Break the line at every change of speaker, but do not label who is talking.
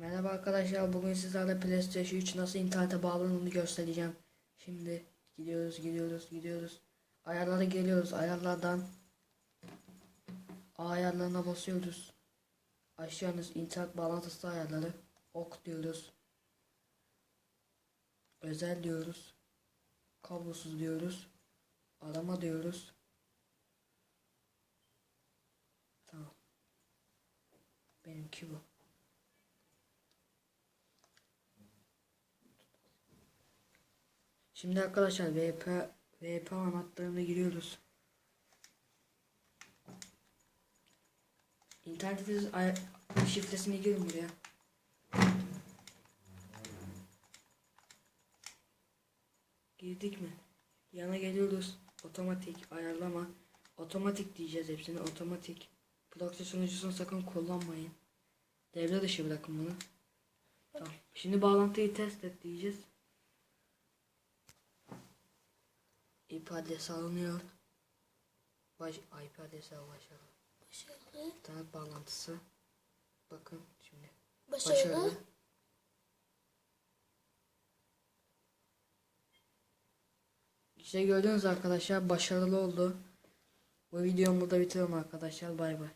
Merhaba arkadaşlar bugün sizlerle PlayStation 3 nasıl internete bağlandığını göstereceğim. Şimdi gidiyoruz gidiyoruz gidiyoruz. Ayarlara geliyoruz ayarlardan A ayarlarına basıyoruz. Aşağınız internet bağlantısı ayarları ok diyoruz. Özel diyoruz. Kablosuz diyoruz. Arama diyoruz. Tamam. Benimki bu. Şimdi arkadaşlar VP VP anahtarına giriyoruz. İnternetiniz ay- şifresini girin buraya. Girdik mi? Yana geliyoruz. Otomatik ayarlama. Otomatik diyeceğiz hepsini. Otomatik. Proxy sunucusunu sakın kullanmayın. Devre dışı bırakın bunu. Tamam. Şimdi bağlantıyı test et diyeceğiz. IP adresi alınıyor. Baş, IP adresi al başarılı.
Başarılı.
İnternet bağlantısı. Bakın şimdi.
Başarılı.
Başarılı. İşte gördünüz arkadaşlar başarılı oldu. Bu videomu burada bitiriyorum arkadaşlar. Bay bay.